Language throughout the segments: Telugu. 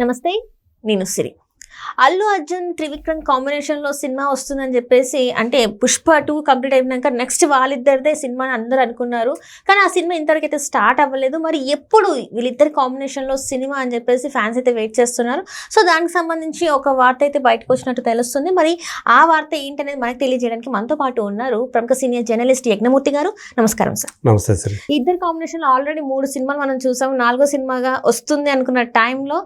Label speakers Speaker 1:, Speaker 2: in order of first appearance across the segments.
Speaker 1: నమస్తే నేను సిరి. అల్లు అర్జున్ త్రివిక్రమ్ కాంబినేషన్లో సినిమా వస్తుందని చెప్పేసి అంటే పుష్ప టూ కంప్లీట్ అయినాక నెక్స్ట్ వాళ్ళిద్దరిదే సినిమా అని అందరూ అనుకున్నారు. కానీ ఆ సినిమా ఇంతవరకు అయితే స్టార్ట్ అవ్వలేదు. మరి ఎప్పుడు వీళ్ళిద్దరి కాంబినేషన్లో సినిమా అని చెప్పేసి ఫ్యాన్స్ అయితే వెయిట్ చేస్తున్నారు. సో దానికి సంబంధించి ఒక వార్త అయితే బయటకు వచ్చినట్టు తెలుస్తుంది. మరి ఆ వార్త ఏంటనేది మనకు తెలియజేయడానికి మనతో పాటు ఉన్నారు ప్రముఖ సీనియర్ జర్నలిస్ట్ యజ్ఞమూర్తి గారు. నమస్కారం సార్
Speaker 2: నమస్తే
Speaker 1: ఈ ఇద్దరు కాంబినేషన్లో ఆల్రెడీ మూడు సినిమాలు మనం చూసాము నాలుగో సినిమాగా వస్తుంది అనుకున్న టైంలో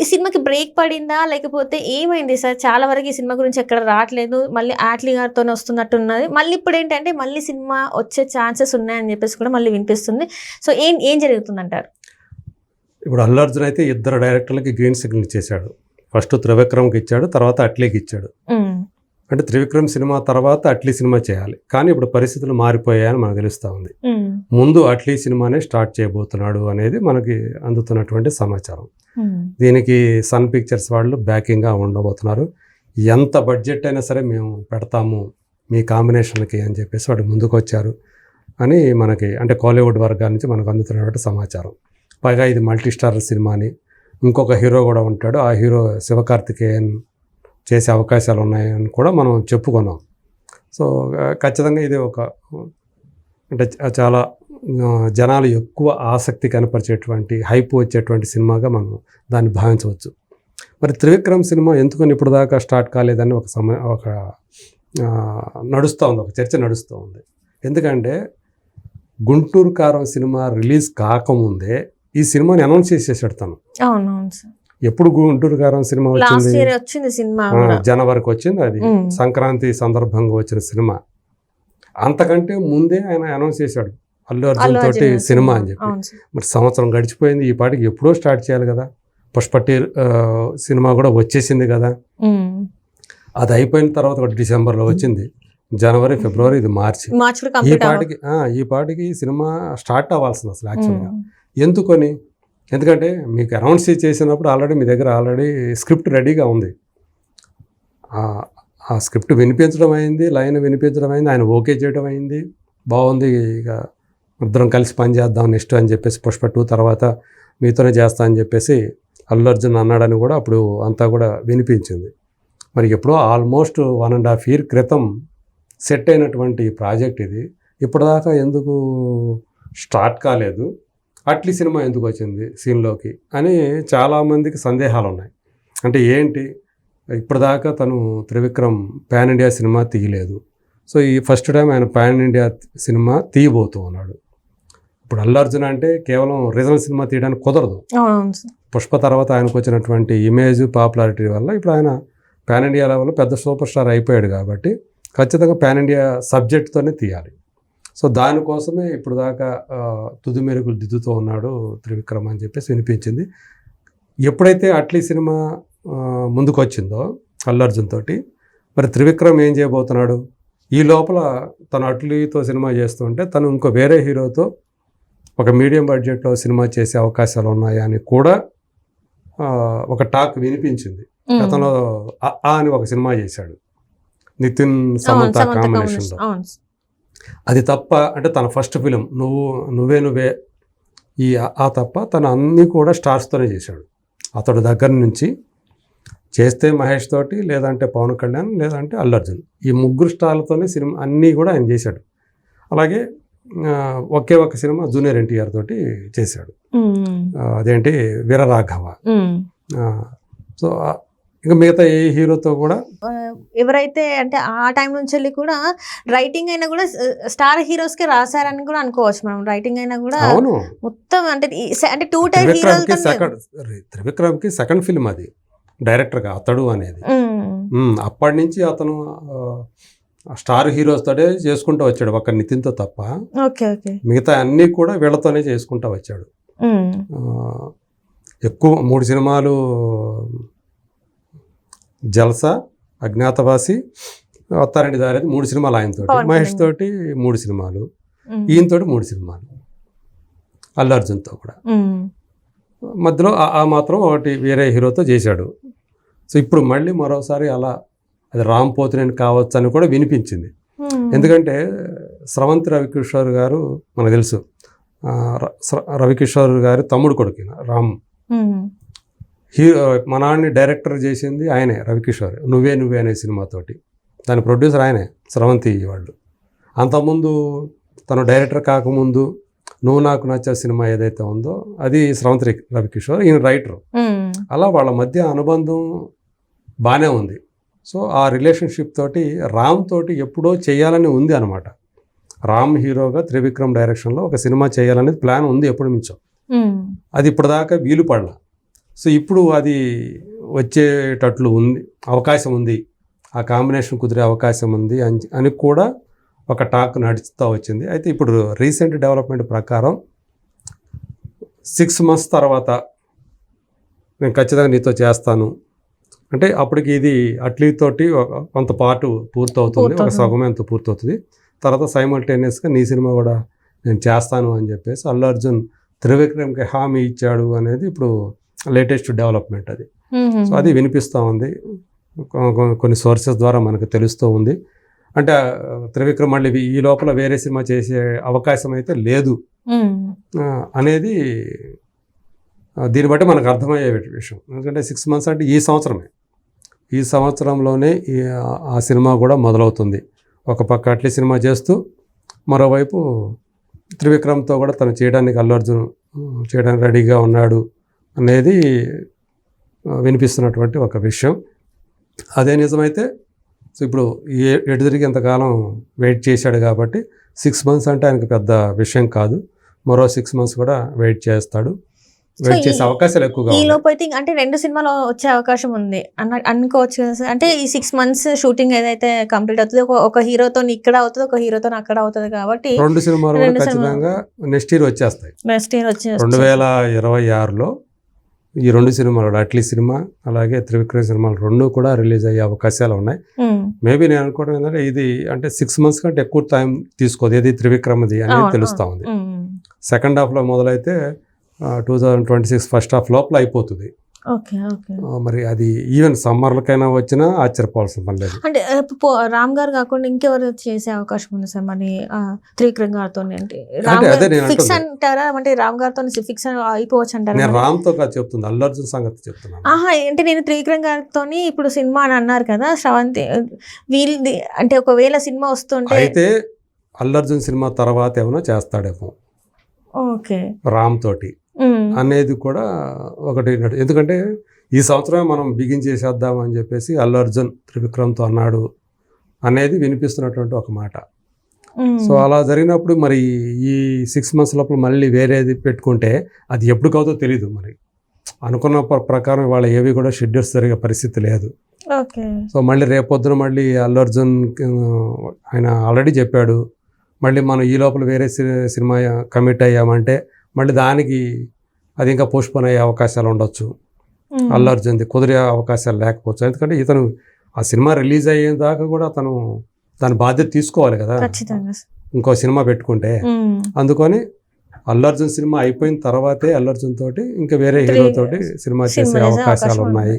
Speaker 1: ఈ సినిమాకి బ్రేక్ పడిందా? లేకపోతే ఏమైంది సార్? చాలా వరకు ఈ సినిమా గురించి ఎక్కడ రావట్లేదు. మళ్ళీ ఆట్లీ గారితో వస్తున్నట్టు ఉన్నది మళ్ళీ ఇప్పుడు ఏంటంటే మళ్ళీ సినిమా వచ్చే ఛాన్సెస్ ఉన్నాయని చెప్పేసి కూడా మళ్ళీ వినిపిస్తుంది. సో ఏం ఏం జరుగుతుందంటారు?
Speaker 2: ఇప్పుడు అల్లు అర్జున్ అయితే ఇద్దరు డైరెక్టర్లకి గ్రీన్ సిగ్నల్ ఇచ్చేశాడు. ఫస్ట్ త్రివిక్రమ్కి ఇచ్చాడు తర్వాత అట్లీకి ఇచ్చాడు. అంటే త్రివిక్రమ్ సినిమా తర్వాత అట్లీ సినిమా చేయాలి. కానీ ఇప్పుడు పరిస్థితులు మారిపోయాయని మనకు తెలుస్తూ ఉంది. ముందు అట్లీ సినిమానే స్టార్ట్ చేయబోతున్నాడు అనేది మనకి అందుతున్నటువంటి సమాచారం. దీనికి సన్ పిక్చర్స్ వాళ్ళు బ్యాకింగ్గా ఉండబోతున్నారు. ఎంత బడ్జెట్ అయినా సరే మేము పెడతాము మీ కాంబినేషన్కి అని చెప్పేసి వాడు ముందుకు వచ్చారు అని మనకి అంటే కాలీవుడ్ వర్గాల నుంచి మనకు అందుతున్నటువంటి సమాచారం. పైగా ఇది మల్టీ స్టార్ సినిమాని ఇంకొక హీరో కూడా ఉంటాడు. ఆ హీరో శివకార్తికేయన్ చేసే అవకాశాలు ఉన్నాయని కూడా మనం చెప్పుకున్నాం. సో ఖచ్చితంగా ఇది ఒక అంటే చాలా జనాలు ఎక్కువ ఆసక్తి కనపరిచేటువంటి హైప్ వచ్చేటువంటి సినిమాగా మనం దాన్ని భావించవచ్చు. మరి త్రివిక్రమ్ సినిమా ఎందుకని ఇప్పుడు దాకా స్టార్ట్ కాలేదని ఒక సమయ ఒక నడుస్తూ ఉంది ఒక చర్చ నడుస్తూ ఉంది. ఎందుకంటే గుంటూరు కారం సినిమా రిలీజ్ కాకముందే ఈ సినిమాని అనౌన్స్ చేసేసాడు తను.
Speaker 1: అవునవును సార్.
Speaker 2: ఎప్పుడు గుంటూరు కారం సినిమా వచ్చింది?
Speaker 1: సినిమా
Speaker 2: జనవరికి వచ్చింది అది. సంక్రాంతి సందర్భంగా వచ్చిన సినిమా. అంతకంటే ముందే ఆయన అనౌన్స్ చేశాడు. అల్లు అర్జున్ తోటి సినిమా అని చెప్పి. మరి సంవత్సరం గడిచిపోయింది. ఈ పాటికి ఎప్పుడో స్టార్ట్ చేయాలి కదా. పుష్పట్టి ఆ, సినిమా కూడా వచ్చేసింది కదా. అది అయిపోయిన తర్వాత ఒకటి డిసెంబర్లో వచ్చింది. జనవరి ఫిబ్రవరి ఇది మార్చి. ఈ పాటికి ఈ పాటికి సినిమా స్టార్ట్ అవ్వాల్సింది అసలు యాక్చువల్గా ఎందుకని? ఎందుకంటే మీకు అనౌన్స్ చేసినప్పుడు ఆల్రెడీ మీ దగ్గర ఆల్రెడీ స్క్రిప్ట్ రెడీగా ఉంది. ఆ- స్క్రిప్ట్ వినిపించడం అయింది లైన్ వినిపించడం అయింది ఆయన ఓకే చేయడం అయింది. బాగుంది ఇక ఇద్దరం కలిసి పని చేద్దాం నెక్స్ట్ అని చెప్పేసి పుష్ప టూ తర్వాత మీతోనే చేస్తా అని చెప్పేసి అల్లు అర్జున్ అన్నాడని కూడా అప్పుడు అంతా కూడా వినిపించింది. మరి ఎప్పుడో almost one and half year క్రితం సెట్ అయినటువంటి ప్రాజెక్ట్ ఇది. ఇప్పటిదాకా ఎందుకు స్టార్ట్ కాలేదు. అట్లీ సినిమా ఎందుకు వచ్చింది సీన్లోకి అని చాలామందికి సందేహాలు ఉన్నాయి అంటే ఏంటి? ఇప్పటిదాకా తను త్రివిక్రమ్ పాన్ ఇండియా సినిమా తీయలేదు. సో ఈ ఫస్ట్ టైం ఆయన పాన్ ఇండియా సినిమా తీయబోతూ ఉన్నాడు. ఇప్పుడు అల్లు అర్జున్ అంటే కేవలం రీజనల్ సినిమా తీయడానికి కుదరదు. పుష్ప తర్వాత ఆయనకు వచ్చినటువంటి ఇమేజ్ పాపులారిటీ వల్ల ఇప్పుడు ఆయన పాన్ ఇండియా లెవెల్లో పెద్ద సూపర్ స్టార్ అయిపోయాడు కాబట్టి ఖచ్చితంగా పాన్ ఇండియా సబ్జెక్ట్తోనే తీయాలి. సో దానికోసమే ఇప్పుడు దాకా తుది మెరుగులు దిద్దుతూ ఉన్నాడు త్రివిక్రమ్ అని చెప్పేసి వినిపించింది. ఎప్పుడైతే అట్లీ సినిమా ముందుకు వచ్చిందో అల్లు అర్జున్ తోటి మరి త్రివిక్రమ్ ఏం చేయబోతున్నాడు? ఈ లోపల తను అట్లీతో సినిమా చేస్తుంటే తను ఇంకో వేరే హీరోతో ఒక మీడియం బడ్జెట్లో సినిమా చేసే అవకాశాలు ఉన్నాయా అని కూడా ఒక టాక్ వినిపించింది. గతంలో ఆ అని ఒక సినిమా చేశాడు. నితిన్ సమంత కాంబినేషన్లో. అది తప్ప అంటే తన ఫస్ట్ ఫిలిం నువ్వు నువ్వే నువ్వే ఈ ఆ- తప్ప తను అన్నీ కూడా స్టార్స్తోనే చేశాడు. అతడు దగ్గర నుంచి చేస్తే మహేష్ తోటి లేదంటే పవన్ కళ్యాణ్ లేదంటే అల్లు అర్జున్. ఈ ముగ్గురు స్టార్లతోనే సినిమా అన్నీ కూడా ఆయన చేశాడు. అలాగే ఒకే ఒక సినిమా జూనియర్ ఎన్టీఆర్ తోటి చేశాడు. అదేంటి? వీరరాఘవ. సో ఇంకా మిగతా ఏ హీరోతో కూడా?
Speaker 1: ఎవరైతే అంటే ఆ టైం నుంచి వెళ్ళి కూడా రైటింగ్ అయినా కూడా స్టార్ హీరోస్కి రాశారని కూడా అనుకోవచ్చు మనం. రైటింగ్ అయినా కూడా మొత్తం అంటే అంటే టూ టైప్
Speaker 2: సెకండ్ త్రివిక్రమ్కి సెకండ్ ఫిల్మ్ అది. డైరెక్టర్గా అతడు అనేది. అప్పటి నుంచి అతను స్టార్ హీరోస్ తోటే చేసుకుంటూ వచ్చాడు. ఒక నితిన్తో తప్ప. మిగతా అన్నీ కూడా వీళ్ళతోనే చేసుకుంటూ వచ్చాడు. ఎక్కువ మూడు సినిమాలు జల్సా అజ్ఞాతవాసి అత్తారెడ్డి దారేది మూడు సినిమాలు ఆయనతోటి.
Speaker 1: పవన్
Speaker 2: మహేష్. తోటి మూడు సినిమాలు. ఈయనతోటి మూడు సినిమాలు. అల్లు అర్జున్తో కూడా. మధ్యలో ఆ- మాత్రం ఒకటి వేరే హీరోతో చేశాడు. సో ఇప్పుడు మళ్ళీ మరోసారి అలా అది రామ్ పోతినేని కావచ్చు అని కూడా వినిపించింది. ఎందుకంటే స్రవంతి రవికిషోర్ గారు మనకు తెలుసు. రవికిషోర్ గారి తమ్ముడు కొడుకు రామ్. హీరో మనాన్ని డైరెక్టర్ చేసింది ఆయనే రవికిషోర్. నువ్వే నువ్వే అనే సినిమాతోటి. దాని ప్రొడ్యూసర్ ఆయనే స్రవంతి వాళ్ళు. అంతకుముందు తను డైరెక్టర్ కాకముందు నువ్వు నాకు నచ్చే సినిమా ఏదైతే ఉందో అది స్రవంతి రవికిషోర్ ఈయన రైటర్. అలా వాళ్ళ మధ్య అనుబంధం బాగానే ఉంది. సో ఆ రిలేషన్షిప్ తోటి రామ్ తోటి ఎప్పుడో చేయాలని ఉంది అనమాట రామ్ హీరోగా త్రివిక్రమ్ డైరెక్షన్లో ఒక సినిమా చేయాలనేది ప్లాన్ ఉంది ఎప్పటి నుంచో అది ఇప్పటిదాకా వీలు పడలా సో ఇప్పుడు అది వచ్చేటట్లు ఉంది అవకాశం ఉంది. ఆ కాంబినేషన్ కుదిరే అవకాశం ఉంది అని అని కూడా ఒక టాక్ నడుస్తూ వచ్చింది. అయితే ఇప్పుడు రీసెంట్ డెవలప్మెంట్ ప్రకారం సిక్స్ మంత్స్ తర్వాత నేను ఖచ్చితంగా నీతో చేస్తాను. అంటే అప్పటికి ఇది అట్లీతోటి ఒక కొంత పార్ట్ పూర్తవుతుంది ఒక
Speaker 1: పూర్తవుతుంది.
Speaker 2: సగం ఎంత పూర్తవుతుంది. తర్వాత సైమల్టేనియస్గా నీ సినిమా కూడా నేను చేస్తాను అని చెప్పేసి అల్లు అర్జున్ త్రివిక్రమ్కి హామీ ఇచ్చాడు అనేది ఇప్పుడు లేటెస్ట్ డెవలప్మెంట్ అది. సో అది వినిపిస్తూ ఉంది. కొన్ని సోర్సెస్ ద్వారా మనకు తెలుస్తూ ఉంది. అంటే త్రివిక్రమ్ మళ్ళీ ఈ లోపల వేరే సినిమా చేసే అవకాశం అయితే లేదు. అనేది దీన్ని బట్టి మనకు అర్థమయ్యే విషయం. ఎందుకంటే సిక్స్ మంత్స్ అంటే ఈ సంవత్సరమే. ఈ సంవత్సరంలోనే ఈ ఆ- సినిమా కూడా మొదలవుతుంది. ఒక పక్క అట్లీ సినిమా చేస్తూ మరోవైపు త్రివిక్రమ్తో కూడా తను చేయడానికి అల్లు అర్జున్ చేయడానికి రెడీగా ఉన్నాడు. అనేది వినిపిస్తున్నటువంటి ఒక విషయం. అదే నిజమైతే సో ఇప్పుడు ఎటు తిరిగి ఎంతకాలం వెయిట్ చేశాడు కాబట్టి సిక్స్ మంత్స్ అంటే ఆయనకు పెద్ద విషయం కాదు. మరో సిక్స్ మంత్స్ కూడా వెయిట్ చేస్తాడు. వెయిట్ చేసే అవకాశాలు ఎక్కువగా
Speaker 1: ఈ. లోపు అయితే అంటే రెండు సినిమాలు వచ్చే అవకాశం ఉంది. అన్న అనుకోవచ్చు కదా సార్. అంటే ఈ సిక్స్ మంత్స్ షూటింగ్ ఏదైతే కంప్లీట్ అవుతుంది ఒక హీరోతో ఇక్కడ అవుతుంది ఒక హీరోతో అక్కడ అవుతుంది కాబట్టి
Speaker 2: రెండు సినిమాలు కూడా
Speaker 1: రెండు సినిమాలు.
Speaker 2: ఖచ్చితంగా నెక్స్ట్ ఇయర్ వచ్చేస్తాయి.
Speaker 1: నెక్స్ట్ ఇయర్ వచ్చే
Speaker 2: రెండు వేల ఇరవై ఆరులో ఈ రెండు సినిమాలు అట్లీ సినిమా అలాగే త్రివిక్రమ్ సినిమాలు రెండు కూడా రిలీజ్ అయ్యే అవకాశాలు ఉన్నాయి. మేబీ నేను అనుకోవడం ఏంటంటే ఇది అంటే సిక్స్ మంత్స్ కంటే ఎక్కువ టైం తీసుకోదు ఇది త్రివిక్రమ్ది అనేది తెలుస్తూ ఉంది. సెకండ్ హాఫ్లో మొదలైతే two thousand twenty six first half లోపల అయిపోతుంది. మరి అది ఈవెన్ సమ్మర్లకైనా వచ్చినా ఆశ్చర్యపోవాల్సిన పని లేదు.
Speaker 1: అంటే రామ్ గారు కాకుండా ఇంకెవరు చేసే అవకాశం ఉంది సార్? మరి ఆ, త్రివిక్రమ్ గారితో రామ్ ఫిక్స్. అంటారా? అంటే రామ్ గారితో ఫిక్స్ అయిపోవచ్చు అంటారా
Speaker 2: నేను? రామ్తో కాదు చెప్తుంది అల్లు అర్జున్ సంగతి చెప్తున్నాను.
Speaker 1: ఆహా అంటే నేను త్రివిక్రమ్ గారితో ఇప్పుడు సినిమా అని అన్నారు కదా శ్రవంతి వీళ్ళది అంటే ఒకవేళ సినిమా వస్తుంటే
Speaker 2: అయితే అల్లు అర్జున్ సినిమా తర్వాత ఏమైనా చేస్తాడేమో.
Speaker 1: ఓకే.
Speaker 2: రామ్ తోటి. అనేది కూడా ఒకటి ఎందుకంటే ఈ సంవత్సరమే మనం బిగిన్ చేసేద్దాం అని చెప్పేసి అల్లు అర్జున్ త్రివిక్రమ్తో అన్నాడు అనేది వినిపిస్తున్నటువంటి ఒక మాట. సో అలా జరిగినప్పుడు మరి ఈ సిక్స్ మంత్స్ లోపల మళ్ళీ వేరేది పెట్టుకుంటే అది ఎప్పుడు కాదో తెలియదు మరి. అనుకున్న ప్ర- ప్రకారం వాళ్ళ ఏవి కూడా షెడ్యూల్స్ జరిగే పరిస్థితి లేదు. సో మళ్ళీ రేపొద్దున మళ్ళీ అల్లు అర్జున్ ఆయన ఆల్రెడీ చెప్పాడు. మళ్ళీ మనం ఈ లోపల వేరే సినిమా కమిట్ అయ్యామంటే మళ్ళీ దానికి అది ఇంకా పోస్ట్పోన్ అయ్యే అవకాశాలు ఉండొచ్చు.
Speaker 1: ఉమ్,
Speaker 2: అల్లు అర్జున్ది కుదిరే అవకాశాలు లేకపోవచ్చు. ఎందుకంటే ఇతను ఆ సినిమా రిలీజ్ అయ్యేదాకా దాకా కూడా తను దాని బాధ్యత తీసుకోవాలి కదా. ఇంకో సినిమా పెట్టుకుంటే. అందుకని అల్లు అర్జున్ సినిమా అయిపోయిన తర్వాతే అల్లు అర్జున్ తోటి ఇంకా వేరే హీరో తోటి సినిమా చేసే అవకాశాలు
Speaker 1: అవకాశం
Speaker 2: ఉన్నాయి.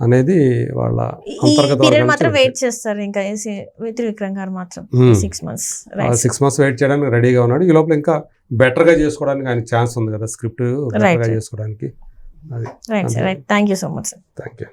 Speaker 2: అనేది వాళ్ళ అంతర్గత
Speaker 1: మాత్రం వెయిట్ చేస్తారు ఇంకా ఈ సి- త్రివిక్రమ్ గారు మాత్రం. Six months
Speaker 2: six months wait చేయడానికి రెడీగా ఉన్నాడు. ఈ లోపల ఇంకా బెటర్గా చేసుకోవడానికి ఆయన ఛాన్స్ ఉంది కదా స్క్రిప్ట్ బెటర్గా
Speaker 1: Right.
Speaker 2: చేసుకోవడానికి.
Speaker 1: Right right thank you so much sir
Speaker 2: thank you